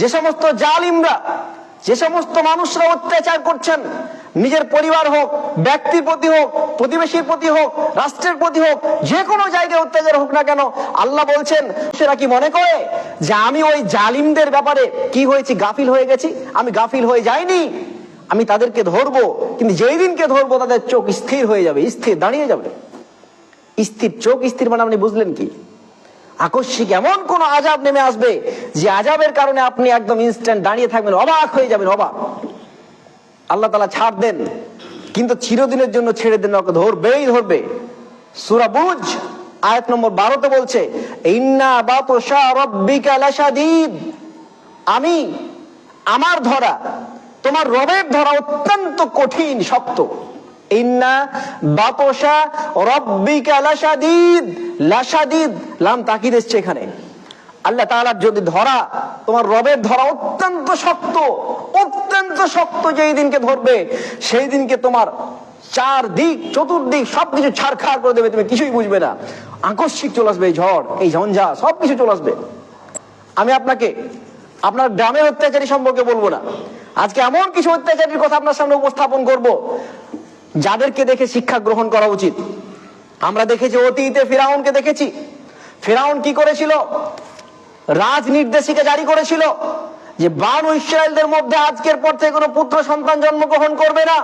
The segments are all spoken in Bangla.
যে সমস্ত জালিমরা, যে সমস্ত মানুষরা অত্যাচার করছেন, নিজের পরিবার হোক, ব্যক্তির প্রতি হোক, প্রতিবেশীর প্রতি হোক, রাষ্ট্রের প্রতি হোক, যে কোনো জায়গায় অত্যাচার হোক না কেন, আল্লাহ বলছেন সেরা কি মনে করে? যে আমি ওই জালিমদের ব্যাপারে কি হয়েছি, গাফিল হয়ে গেছি? আমি গাফিল হয়ে যাইনি। আমি তাদেরকে ধরবো, কিন্তু যেই দিনকে ধরবো, তাদের চোখ স্থির হয়ে যাবে, স্থির দাঁড়িয়ে যাবে। স্থির, চোখ স্থির মানে আপনি বুঝলেন কি? আকস্মিক এমন কোন আজাব নেমে আসবে যে আজাবের কারণে আপনি একদম ইনস্ট্যান্ট দাঁড়িয়ে থাকবেন, অবাক হয়ে যাবেন, অবাক। আল্লাহ তালা ছাড় দেন, কিন্তু চিরদিনের জন্য ছেড়ে দেন ধরবেই ধরবে। সুরা বুঝ আয়াত নম্বর বারোতে বলছে আমি, আমার ধরা, তোমার রবের ধরা অত্যন্ত কঠিন, শক্ত। ইন্না তোমার চার দিক চতুর্দিক সবকিছু ছাড়খাড় করে দেবে, তুমি কিছুই বুঝবে না। আকস্মিক চলে আসবে এই ঝড়, এই ঝঞ্ঝা, সবকিছু চলে আসবে। আমি আপনাকে, আপনার গ্রামের অত্যাচারী সম্পর্কে বলব না। আজকে এমন কিছু অত্যাচারীর কথা আপনার সামনে উপস্থাপন করব যাদেরকে দেখে শিক্ষা গ্রহণ করা উচিত। আমরা দেখেছি অতীতে ফিরাউনকে দেখেছি। ফেরাউন কি করেছিল? রাজ নির্দেশিকা জারি করেছিল যে বানু ইসরায়েলদের মধ্যে আজকের পর থেকে কোনো পুত্র সন্তান জন্মগ্রহণ করবে না।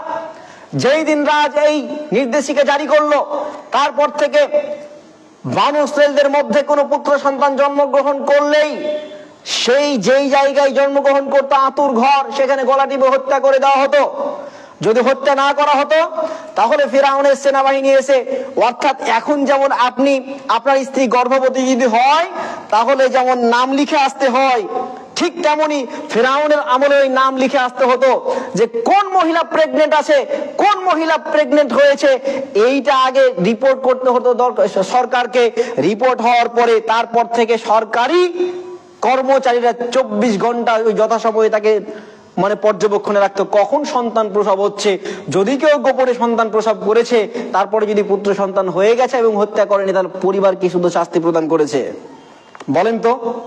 যেই দিন রাজ এই নির্দেশিকা জারি করল, তারপর থেকে বানু ইসরায়েলদের মধ্যে কোনো পুত্র সন্তান জন্মগ্রহণ করলেই সেই যেই জায়গায় জন্মগ্রহণ করতো আতুর ঘর, সেখানে গলা টিপে হত্যা করে দেওয়া হতো। যদি হত্যা না করা হতো, তাহলে ফেরাউনের সেনাবাহিনী এসে, অর্থাৎ এখন যেমন আপনি, আপনার স্ত্রী গর্ভবতী যদি হয়, তাহলে যেমন নাম লিখে আসতে হয়, ঠিক তেমনি ফেরাউনের আমলে ওই নাম লিখে আসতে হতো যে কোন মহিলা প্রেগনেন্ট আছে, কোন মহিলা প্রেগনেন্ট হয়েছে, এইটা আগে রিপোর্ট করতে হতো সরকারকে। রিপোর্ট হওয়ার পরে, তারপর থেকে সরকারি কর্মচারীরা চব্বিশ ঘণ্টা ওই যথাসময়ে তাকে মানে পর্যবেক্ষণে রাখতো কখন সন্তান প্রসব হচ্ছে? যদি কেউ গোপনে সন্তান প্রসব করেছে, তারপরে যদি পুত্র সন্তান হয়ে গেছে এবং হত্যা করেনি, তাহলে পরিবার কি শুধু শাস্তি প্রদান করেছে। বলেন তো,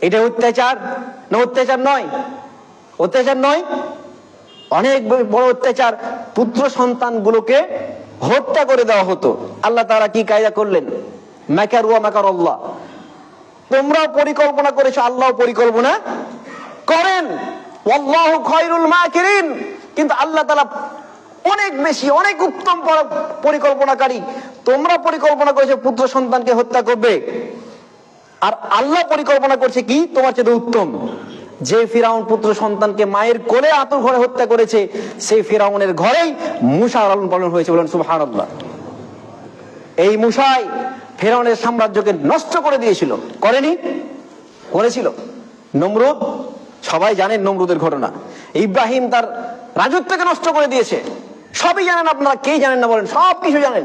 এটা অত্যাচার? না, অত্যাচার নয়। অত্যাচার নয়। অনেক বড় অত্যাচার। পুত্র সন্তানগুলোকে হত্যা করে দেওয়া হতো। আল্লাহ তারা কি কায়দা করলেন? মাকার ওয়া মাকার তোমরাও পরিকল্পনা করেছ আল্লাহ পরিকল্পনা করেন। খায়রুল কিন্তু আল্লাহ তাআলা অনেক বেশি, অনেক উত্তম পরিকল্পনাকারী। তোমরা পরিকল্পনা করেছ পুত্র সন্তানকে হত্যা করবে। আর আল্লাহ পরিকল্পনা করছে কি? তোমার চেয়ে উত্তম। যে ফিরাউন পুত্র সন্তানকে মায়ের কোলে আতুর ঘরে হত্যা করেছে, সেই ফিরাউনের ঘরেই মুসা লালন পালন হয়েছে বলেন সুবহানাল্লাহ। এই মুসাই ফেরাউনের সাম্রাজ্যকে নষ্ট করে দিয়েছিল। করেনি? করেছিল। নমরুদ সবাই জানেন নমরুদের ঘটনা। ইব্রাহিম তার রাজত্বকে নষ্ট করে দিয়েছে। সবই জানেন আপনারা কে জানেন না বলেন, সব কিছু জানেন।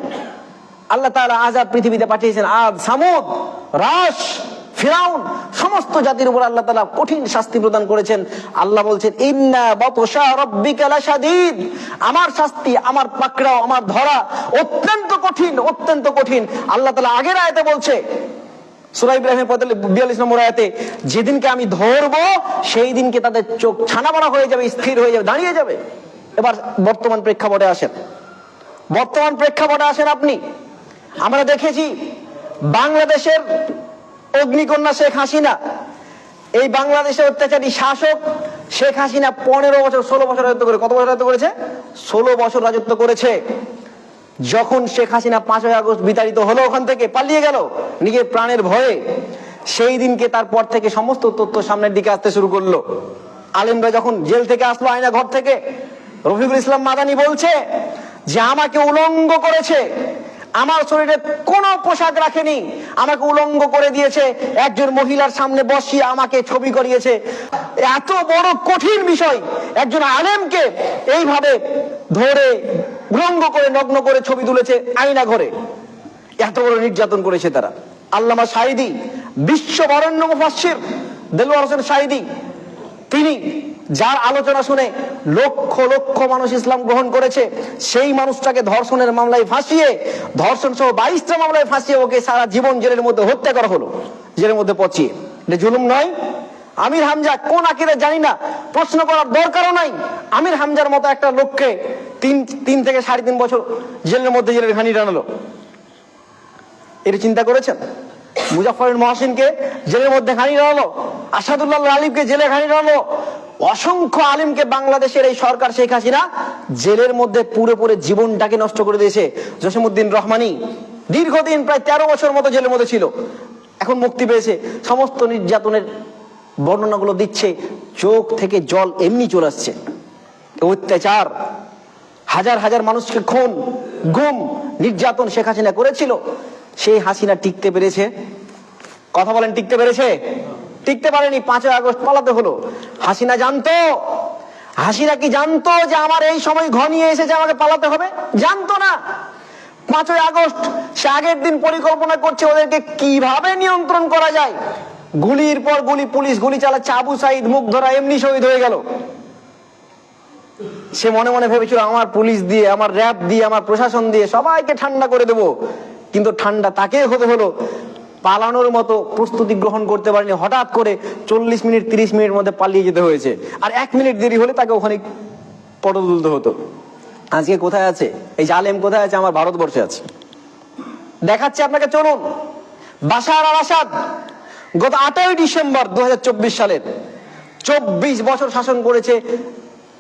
আল্লাহ তাআলা আজাদ পৃথিবীতে পাঠিয়েছেন আদ সামুদ রাস ফিরাউন, সমস্ত জাতির উপর আল্লাহ তালা কঠিন শাস্তি প্রদান করেছেন। আল্লাহ বলছেন আমার শাস্তি, আমার পাকড়াও, আমার ধরা অত্যন্ত কঠিন অত্যন্ত কঠিন। আল্লাহ তালা আগের আয়তে বলছে সুরা ইব্রাহিমের বিয়াল্লিশ নম্বর আয়াতে, যেদিনকে আমি সেই দিনকে তাদের চোখ ছানাবড়া হয়ে যাবে, স্থির হয়ে যাবে, দাঁড়িয়ে যাবে। এবার বর্তমান প্রেক্ষাপটে আসেন। বর্তমান প্রেক্ষাপটে আসেন আপনি। আমরা দেখেছি বাংলাদেশের অগ্নিকন্যা শেখ হাসিনা, এই বাংলাদেশের অত্যাচারী শাসক শেখ হাসিনা পনেরো বছর, ষোলো বছর রাজত্ব করে, কত বছর রাজত্ব করেছে? ষোলো বছর রাজত্ব করেছে। যখন শেখ হাসিনা পাঁচই আগস্ট বিতাড়িত হলো ওখান থেকে, পালিয়ে গেল। নিজের প্রাণের ভয়ে সেই দিনকে তারপর থেকে সমস্ত তথ্য সামনের দিকে আসতে শুরু করল। আলেমরা যখন জেল থেকে আসলো, আয়না ঘর থেকে, রফিকুল ইসলাম মাদানি বলছে যে, আমাকে উলঙ্গ করেছে। আমার শরীরে কোনো পোশাক রাখেনি। আমাকে উলঙ্গ করে দিয়েছে। একজন মহিলার সামনে বসিয়ে আমাকে ছবি করিয়েছে। এত বড় কঠিন বিষয়। একজন আলেমকে এইভাবে ধরে উলঙ্গ করে নগ্ন করে ছবি তুলেছে আয়না ঘরে। এত বড় নির্যাতন করেছে তারা। আল্লামা সাইদি বিশ্ব বরেণ্য মুফাসসির দেলোয়ার হোসেন সাইদি তিনি যার আলোচনা শুনে লক্ষ লক্ষ মানুষ ইসলাম গ্রহণ করেছে, সেই মানুষটাকে ধর্ষণের মামলায় ফাঁসিয়ে ধর্ষণ সহ বাইশটা মামলায় ফাঁসিয়ে ওকে সারা জীবন জেলের মধ্যে হত্যা করা হলো। জেলের মধ্যে পচিয়ে। এটা জুলুম নয় আমির হামজা কোন আকিরে জানি না, প্রশ্ন করার দরকারও নাই। আমির হামজার মতো একটা লোককে তিন তিন থেকে সাড়ে তিন বছর জেলের মধ্যে জেলের ঘানি টানালো। এটা চিন্তা করেছেন? মুজাফরের মহাসিনকে জেলের মধ্যে ঘানি টানালো আসাদুল্লাহ আলিমকে জেলে ঘানি টানালো। অসংখ্য আলিমকে বাংলাদেশের এই সরকার শেখ হাসিনা জেলের মধ্যে পুরো পুরো জীবনটাকে নষ্ট করে দিয়েছে। জসিমুদ্দিন রহমানি দীর্ঘদিন প্রায় তেরো বছর মতো জেলের মধ্যে ছিল। এখন মুক্তি পেয়েছে। সমস্ত নির্যাতনের বর্ণনাগুলো দিচ্ছে, চোখ থেকে জল এমনি চলে আসছে। অত্যাচার, হাজার হাজার মানুষকে খুন, গুম, নির্যাতন শেখ হাসিনা করেছিল। সেই হাসিনা টিকতে পেরেছে। কথা বলেন, টিকতে পেরেছে? টিকতে পারেনি, পাঁচই আগস্ট পালাতে হলো। হাসিনা জানতো, হাসিনা কি জানতো যে আমার এই সময় ঘনিয়ে এসেছে আমাকে পালাতে হবে? জানতো না। পাঁচই আগস্ট, সে আগের দিন পরিকল্পনা করছে ওদেরকে কীভাবে নিয়ন্ত্রণ করা যায়? গুলির পর গুলি, পুলিশ গুলি চালাচ্ছে আবু সাইদ, মুখ ধরা, এমনি শহীদ হয়ে গেল। সে মনে মনে ভেবেছিল, আমার পুলিশ দিয়ে, আমার র্যাব দিয়ে, আমার প্রশাসন দিয়ে সবাইকে ঠান্ডা করে দেব। কিন্তু ঠান্ডা তাকে হতে হলো। পালানোর মতো প্রস্তুতি গ্রহণ করতে পারেনি। হঠাৎ করে চল্লিশ মিনিট, তিরিশ মিনিট মধ্যে পালিয়ে যেতে হয়েছে। আর এক মিনিট দেরি হলে তাকে ওখানে পটল তুলতে হতো। আজকে কোথায় আছে? এই জালেম কোথায় আছে? আমার ভারতবর্ষে আছে। দেখাচ্ছে আপনাকে, চলুন। বাসার আল আসাদ। গত আটই ডিসেম্বর দু সালের চব্বিশ বছর শাসন করেছে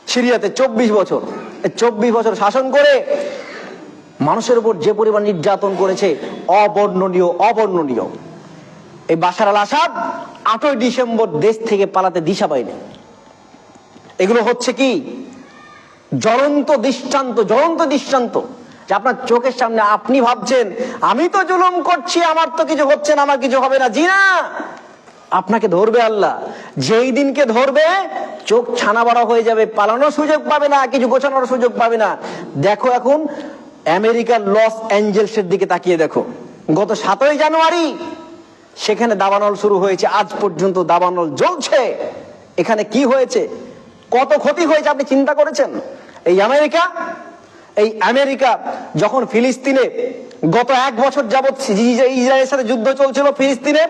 সিরিয়াতে, চব্বিশ বছর। চব্বিশ বছর শাসন করে মানুষের উপর যে পরিমাণ নির্যাতন করেছে, অবর্ণনীয় অবর্ণনীয়। এই বাসার আল আসাদ আটই ডিসেম্বর দেশ থেকে পালাতে দিশা পায়নি। এগুলো হচ্ছে কি? জ্বলন্ত দৃষ্টান্ত জ্বলন্ত দৃষ্টান্ত। যে আপনার চোখের সামনে আপনি ভাবছেন, আমি তো জুলুম করছি, আমার তো কিছু হচ্ছে না, আমার কিছু হবে না। জি না! আপনাকে ধরবে আল্লাহ। যেই দিনকে ধরবে, চোখ ছানা বড় হয়ে যাবে, পালানোর সুযোগ পাবে না, কিছু গোছানোর সুযোগ পাবে না। দেখো এখন, আমেরিকার লস অ্যাঞ্জেলসের দিকে তাকিয়ে দেখো। গত সাতই জানুয়ারি, সেখানে দাবানল শুরু হয়েছে। আজ পর্যন্ত দাবানল জ্বলছে। এখানে কি হয়েছে? কত ক্ষতি হয়েছে, আপনি চিন্তা করেছেন? এই আমেরিকা এই আমেরিকা যখন ফিলিস্তিনে গত এক বছর যাবৎ ইসরায়েলের সাথে যুদ্ধ চলছিল ফিলিস্তিনে,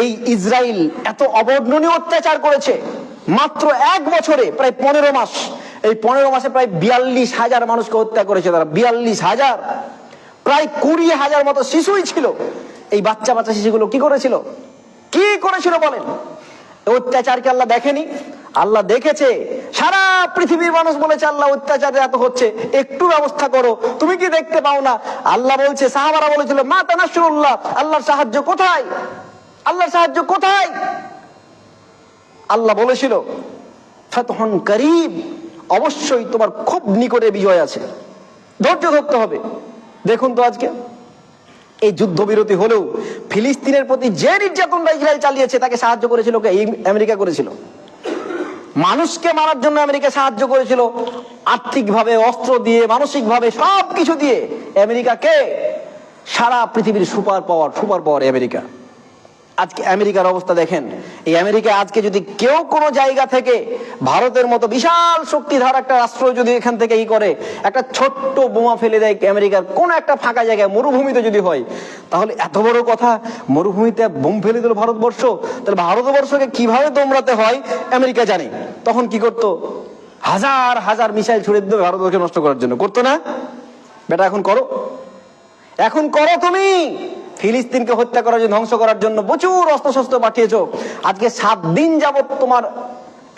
এই ইসরায়েল এত অবর্ণনীয় অত্যাচার করেছে। মাত্র এক বছরে প্রায় পনেরো মাস, এই পনেরো মাসে প্রায় বিয়াল্লিশ হাজার মানুষকে হত্যা করেছে তারা। বিয়াল্লিশ হাজার, প্রায় কুড়ি হাজার মতো শিশুই ছিল। এই বাচ্চা বাচ্চা শিশুগুলো কি করেছিল? কি করেছিল বলেন? অত্যাচারকে আল্লাহ দেখেনি। আল্লাহ দেখেছে। সারা পৃথিবীর মানুষ বলেছে, আল্লাহ অত্যাচারে এত হচ্ছে। একটু ব্যবস্থা করো। তুমি কি দেখতে পাও না? আল্লাহ বলছে, সাহাবারা বলেছিল, মা তানাসুল্লাহ আল্লাহর সাহায্য কোথায়? আল্লাহর সাহায্য কোথায়? আল্লাহ বলেছিল তখন করিব অবশ্যই তোমার খুব নিকটে বিজয় আছে। ধৈর্য ধরতে হবে। দেখুন তো আজকে, এই যুদ্ধবিরতি হলেও ফিলিস্তিনের প্রতি যে নির্যাতনটা ইসরায়েল চালিয়েছে, তাকে সাহায্য করেছিল আমেরিকা করেছিল। মানুষকে মারার জন্য আমেরিকা সাহায্য করেছিল। আর্থিকভাবে, অস্ত্র দিয়ে, মানসিকভাবে সব কিছু দিয়ে আমেরিকাকে সারা পৃথিবীর super power super power America. আজকে আমেরিকার অবস্থা দেখেন। এই আমেরিকা আজকে যদি কেউ কোনো জায়গা থেকে ভারতের মতো বিশাল শক্তিধর একটা রাষ্ট্র যদি এখান থেকে ই করে, একটা ছোট্ট বোমা ফেলে দেয় আমেরিকার কোন একটা ফাঁকা জায়গায়, মরুভূমিতে যদি হয়, তাহলে এত বড় কথা, মরুভূমিতে বোম ফেলে দিল ভারতবর্ষ, তাহলে ভারতবর্ষকে কীভাবে দমড়াতে হয়, আমেরিকা জানে। তখন কি করতো? হাজার হাজার মিসাইল ছুড়ে দিত ভারতবর্ষকে নষ্ট করার জন্য। করতো না? বেটা, এখন করো। এখন করো তুমি। ফিলিস্তিনকে হত্যা করার জন্য, ধ্বংস করার জন্য প্রচুর অস্ত্র শস্ত্র পাঠিয়েছো। আজকে সাত দিন যাবৎ তোমার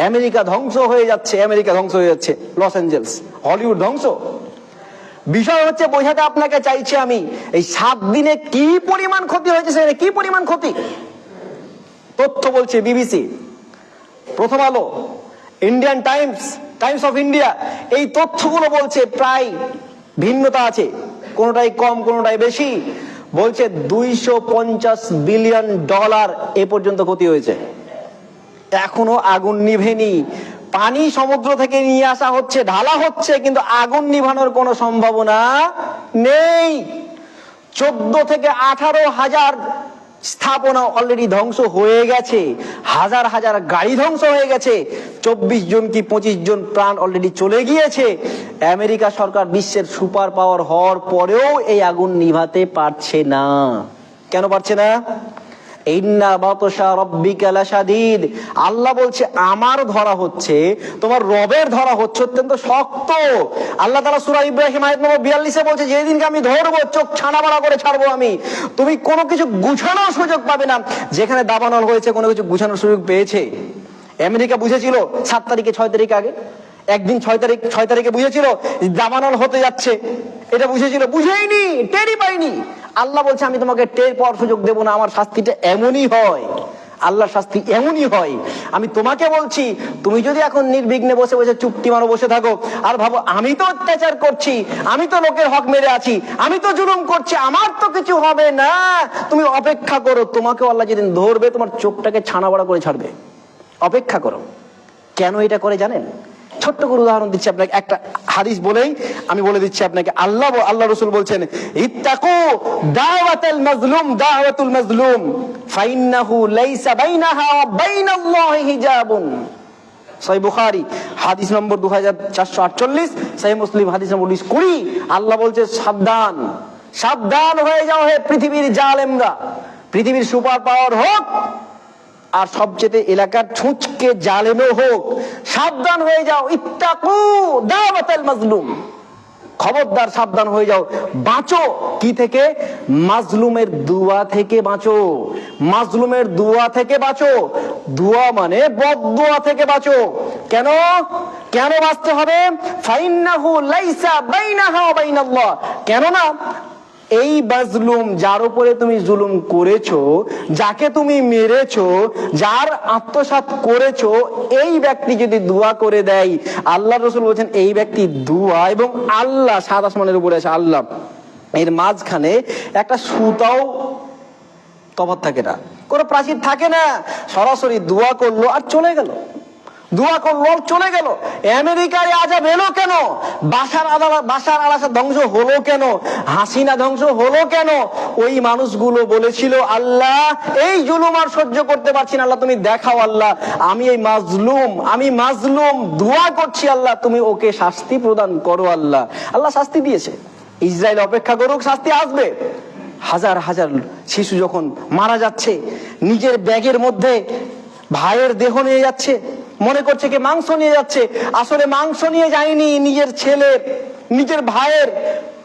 আমেরিকা ধ্বংস হয়ে যাচ্ছে, আমেরিকা ধ্বংস হয়ে যাচ্ছে, লস অ্যাঞ্জেলস, হলিউড ধ্বংস। বিষয় হচ্ছে, বোঝাতে আপনাকে চাইছি আমি, এই সাত দিনে কি পরিমাণ ক্ষতি হয়েছে সেখানে? কি পরিমাণ ক্ষতি? তথ্য বলছে BBC. Prothom Alo, Indian Times Times of India, এই তথ্যগুলো বলছে প্রায় ভিন্নতা আছে, কোনোটাই কম, কোনোটাই বেশি। বলছে দুইশো পঞ্চাশ বিলিয়ন ডলার এ পর্যন্ত ক্ষতি হয়েছে। এখনও আগুন নিভেনি। পানি সমুদ্র থেকে নিয়ে আসা হচ্ছে, ঢালা হচ্ছে, কিন্তু আগুন নিভানোর কোনো সম্ভাবনা নেই। চোদ্দ থেকে আঠারো হাজার স্থাপনা অলরেডি ধ্বংস হয়ে গেছে। হাজার হাজার গাড়ি ধ্বংস হয়ে গেছে। চব্বিশ জন কি পঁচিশ জন প্রাণ অলরেডি চলে গিয়েছে। আমেরিকা সরকার বিশ্বের সুপার পাওয়ার হওয়ার পরেও এই আগুন নিভাতে পারছে না। কেন পারছে না? আল্লাহ বলছে, আমার ধরা হচ্ছে, তোমার রবের ধরা হচ্ছে অত্যন্ত শক্ত। আল্লাহ তাআলা সুরা ইব্রাহিম আয়াত নম্বর 42 এ বলছে, যেদিনকে আমি ধরবো, চোখ ছানাবাড়া করে ছাড়বো আমি। তুমি কোনো কিছু গুছানোর সুযোগ পাবে না। যেখানে দাবানল হয়েছে, কোনো কিছু গুছানোর সুযোগ পেয়েছে? আমেরিকা বুঝেছিল, সাত তারিখে, ছয় তারিখ আগে। একদিন ছয় তারিখ, ছয় তারিখে বুঝেছিল, দাবানল হতে যাচ্ছে। এটা বুঝেছিল, বুঝেইনি, টেরই পাইনি। আল্লাহ বলছে, আমি তোমাকে টের পাওয়ার সুযোগ দেবো না, আমার শাস্তিটা এমনই হয়। আল্লাহর শাস্তি এমনই হয়। আমি তোমাকে বলছি, তুমি যদি এখন নির্বিঘ্নে বসে বসে চুপটি মারো, বসে থাকো, আর ভাবো, আমি তো অত্যাচার করছি, আমি তো লোকের হক মেরে আছি, আমি তো জুলুম করছি, আমার তো কিছু হবে না। তুমি অপেক্ষা করো তোমাকে আল্লাহ যেদিন ধরবে, তোমার চোখটাকে ছানা বড়া করে ছাড়বে। অপেক্ষা করো। কেন এটা করে জানেন? ছোট্ট করে উদাহরণ দিচ্ছি আপনাকে। একটা হাদিস বলেই আমি বলে দিচ্ছি আপনাকে। আল্লাহ আল্লাহ রসুল বলছেন, ইত্তাকু দাওয়াতাল মাজলুম, দাওয়াতুল মাজলুম। ফাইন্নাহু লাইসা বাইনাহা ওয়া বাইনাল্লাহি হিজাবুন। সহি বুখারি, হাদিস নম্বর দু হাজার চারশো আটচল্লিশ, সহি মুসলিম, হাদিস নম্বর উনিশ কুড়ি। আল্লাহ বলছে, সাবধান সাবধান হয়ে যাও হে পৃথিবীর জালেমরা। পৃথিবীর সুপার পাওয়ার হোক, আর সবচেয়ে এলাকার ছুঁচকে জালেমও হোক। সাবধান হয়ে যাও, ইত্তাকু খবরদার সাবধান হয়ে যাও। বাঁচো। কি থেকে? মাজলুমের দুয়া থেকে বাঁচো। মাজলুমের দুয়া থেকে বাঁচো। দুয়া মানে বদদুয়া থেকে বাঁচো। কেন? কেন বাঁচতে হবে? লাইসা বাইনাহা বাইনাল্লাহ। কেন না এই মাজলুম যার উপরে তুমি জুলুম করেছ, যাকে তুমি মেরেছো, যার আত্মসাৎ করেছ, এই ব্যক্তি যদি দোয়া করে দেয়, আল্লাহ রসুল বলছেন, এই ব্যক্তি দোয়া এবং আল্লাহ সাত আসমানের উপরে আছে, আল্লাহ। এর মাঝখানে একটা সুতাও তফাৎ থাকে না। কোনো প্রাচীর থাকে না। সরাসরি দোয়া করল আর চলে গেল। দোয়া করল চলে গেল। আমেরিকায় আজাব এলো কেন? বাসার বাসার আলাসা ধ্বংস হলো কেন? হাসিনা ধ্বংস হলো কেন? ওই মানুষগুলো বলেছিল, আল্লাহ, এই জুলুম আর সহ্য করতে পারছি না। আল্লাহ, তুমি দেখাও, আল্লাহ, আমি এই মাজলুম, আমি মাজলুম, দোয়া করছি, আল্লাহ, তুমি ওকে শাস্তি প্রদান করো, আল্লাহ। আল্লাহ শাস্তি দিয়েছে। ইসরায়েল অপেক্ষা করুক, শাস্তি আসবে। হাজার হাজার শিশু যখন মারা যাচ্ছে, নিজের ব্যাগের মধ্যে ভাইয়ের দেহ নিয়ে যাচ্ছে মনে করছে কি মাংস নিয়ে যাচ্ছে। আসলে মাংস নিয়ে যায়নি নিজের ছেলের নিজের ভাইয়ের।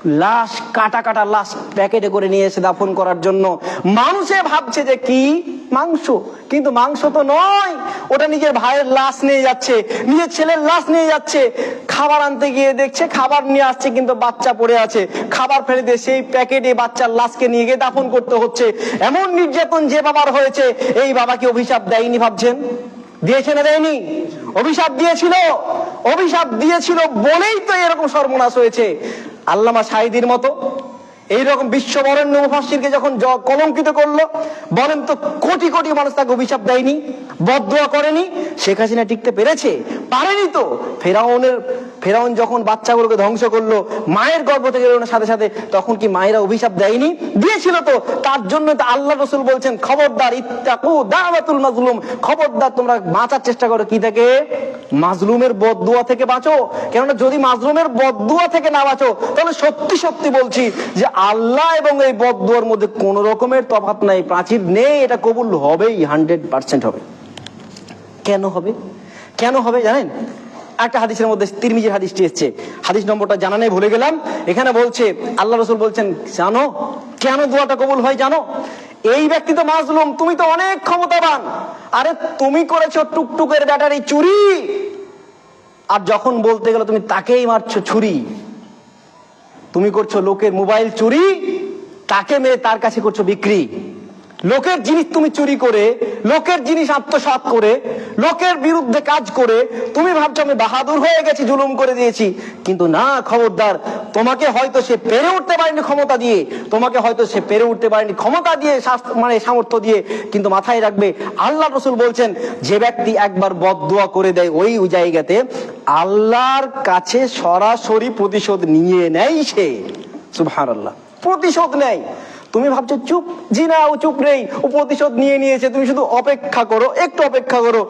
লাশ, কাটা কাটা লাশ প্যাকেটে করে নিয়ে এসে দাফন করার জন্য। মানুষে ভাবছে যে কি মাংস? কিন্তু মাংস তো নয়। ওটা নিজের ভাইয়ের লাশ নিয়ে যাচ্ছে, নিজের ছেলের লাশ নিয়ে যাচ্ছে। খাবার আনতে গিয়ে দেখছে, খাবার নিয়ে আসছে, কিন্তু বাচ্চা পড়ে আছে। খাবার ফেলে দিয়ে সেই প্যাকেটে বাচ্চার লাশকে নিয়ে গিয়ে দাফন করতে হচ্ছে। এমন নির্যাতন যে বাবার হয়েছে, এই বাবাকে অভিশাপ দেয়নি ভাবছেন? দিয়েছে না দেয়নি? অভিশাপ দিয়েছিল। অভিশাপ দিয়েছিল বলেই তো এরকম সর্বনাশ হয়েছে। আল্লামা সাইদির মতো এইরকম বিশ্ববরেণ্য মুফাসসিরকে যখন কলঙ্কিত করল, বলেন তো কোটি কোটি মানুষ তাকে অভিশাপ দেয়নি, বদদোয়া করেনি, শেখ হাসিনা টিকতে পেরেছে? পারেনি তো। ফেরাউনের, ফেরাউন যখন বাচ্চাগুলোকে ধ্বংস করল, মায়ের গর্ভ থেকে সাথে সাথে তখন কি মায়েরা অভিশাপ দেয়নি? দিয়েছিল তো। তার জন্য তো আল্লাহ রসুল বলছেন, খবরদার ইত্তাকু দাওয়াতুল মাজলুম। খবরদার, তোমরা বাঁচার চেষ্টা করো। কি থেকে? মাজলুমের বদদুয়া থেকে বাঁচো। কেননা যদি মাজলুমের বদদুয়া থেকে না বাঁচো, তাহলে সত্যি সত্যি বলছি যে আল্লাহ এবং এই বদদুয়ার মধ্যে কোন রকমের তফাৎ নাই, প্রাচীর নেই, এটা কবুল হবেই, হান্ড্রেড পার্সেন্ট হবে। কেন হবে? কেন হবে জানেন? একটা হাদিসের মধ্যে তিরমিজির হাদিসটি এসছে। হাদিস নম্বরটা জানা নেই, ভুলে গেলাম। এখানে বলছে, আল্লাহ রসুল বলছেন, জানো, কেন দোয়াটা কবুল হয় জানো? এই ব্যক্তি তো মাজলুম, তুমি তো অনেক ক্ষমতাবান। আরে, তুমি করেছ টুকটুকের ব্যাটারি চুরি। আর যখন বলতে গেলে, তুমি তাকেই মারছো ছুরি। তুমি করছ লোকের মোবাইল চুরি তাকে মেরে তার কাছে করছ বিক্রি। লোকের জিনিস তুমি চুরি করে, লোকের জিনিস আত্মসাৎ করে, লোকের বিরুদ্ধে কাজ করে, তুমি ভাবছ আমি বাহাদুর হয়ে গেছি, জুলুম করে দিয়েছি। কিন্তু না, খবরদার, তোমাকে হয়তো সে পেরে উঠতে পারেনি ক্ষমতা দিয়ে, তোমাকে হয়তো সে পেরে উঠতে পারেনি ক্ষমতা দিয়ে মানে সামর্থ্য দিয়ে, কিন্তু মাথায় রাখবে, আল্লাহ রসুল বলছেন, যে ব্যক্তি একবার বদদোয়া করে দেয় ওই জায়গাতে, আল্লাহর কাছে সরাসরি প্রতিশোধ নিয়ে নেয় সে। সুবহানাল্লাহ। প্রতিশোধ নেয়। তুমি ভাবছ, চুপ জি না ও চুপ নেই, ও প্রতিশোধ নিয়ে নিয়েছে, তুমি শুধু অপেক্ষা করো, একটু অপেক্ষা করো।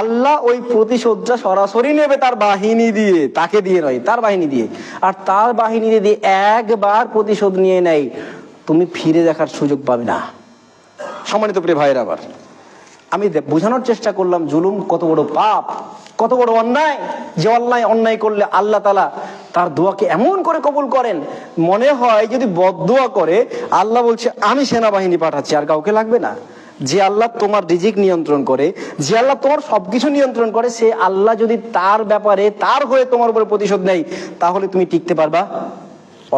আল্লাহ ওই প্রতিশোধটা সরাসরি নেবে তার বাহিনী দিয়ে, তাকে দিয়ে নয়, তার বাহিনী দিয়ে। আর তার বাহিনী দিয়ে একবার প্রতিশোধ নিয়ে নেয়, তুমি ফিরে দেখার সুযোগ পাবে না। সম্মানিত প্রিয় ভাইয়ের আবার আমি বোঝানোর চেষ্টা করলাম, জুলুম কত বড় পাপ। কত বড় অন্যায়? যে অন্যায় অন্যায় করলে আল্লাহ তালা তার দোয়াকে এমন করে কবুল করেন। মনে হয় যদি বদোয়া করে, আল্লাহ বলছে, আমি সেনাবাহিনী পাঠাচ্ছি, আর কাউকে লাগবে না। যে আল্লাহ তোমার রিজিক নিয়ন্ত্রণ করে, যে আল্লাহ তোমার সবকিছু নিয়ন্ত্রণ করে, সে আল্লাহ যদি তার ব্যাপারে, তার হয়ে তোমার উপরে প্রতিশোধ নেয়, তাহলে তুমি টিকতে পারবা?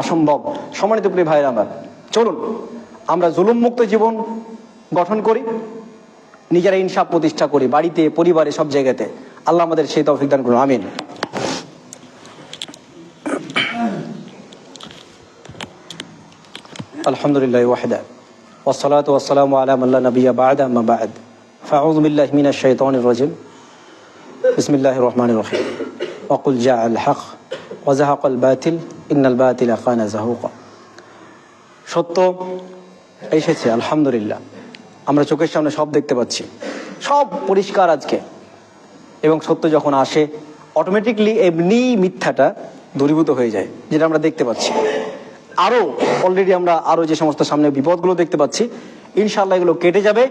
অসম্ভব। সম্মানিত প্রিয় ভাইয়ের, আমার চলুন, আমরা জুলুম মুক্ত জীবন গঠন করি, নিজেরা ইনসাফ প্রতিষ্ঠা করি, বাড়িতে, পরিবারে, সব জায়গাতে। আল্লাহ আমাদের সেই তৌফিক দান করুন আমিন আলহামদুলিল্লাহ ওয়াহিদা والصلاة والسلام على من لا نبي بعد أما بعد فأعوذ بالله من الشيطان الرجيم بسم الله الرحمن الرحيم وقل جاء الحق وزهق الباطل إن الباطل كان زهوقا সত্য এসেছে আলহামদুলিল্লাহ আমরা চোখের সামনে সব দেখতে পাচ্ছি সব পরিষ্কার আজকে এবং সত্য যখন আসে অটোমেটিকলি এমনি মিথ্যাটা দূরীভূত হয়ে যায়, যেটা আমরা দেখতে পাচ্ছি। আরও অলরেডি আমরা আরও যে সমস্ত সামনে বিপদগুলো দেখতে পাচ্ছি ইনশাল্লাহ এগুলো কেটে যাবে।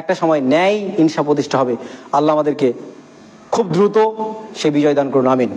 একটা সময় ন্যায় ইনসা প্রতিষ্ঠা হবে। আল্লাহ আমাদেরকে খুব দ্রুত সে বিজয় দান করুন, আমিন।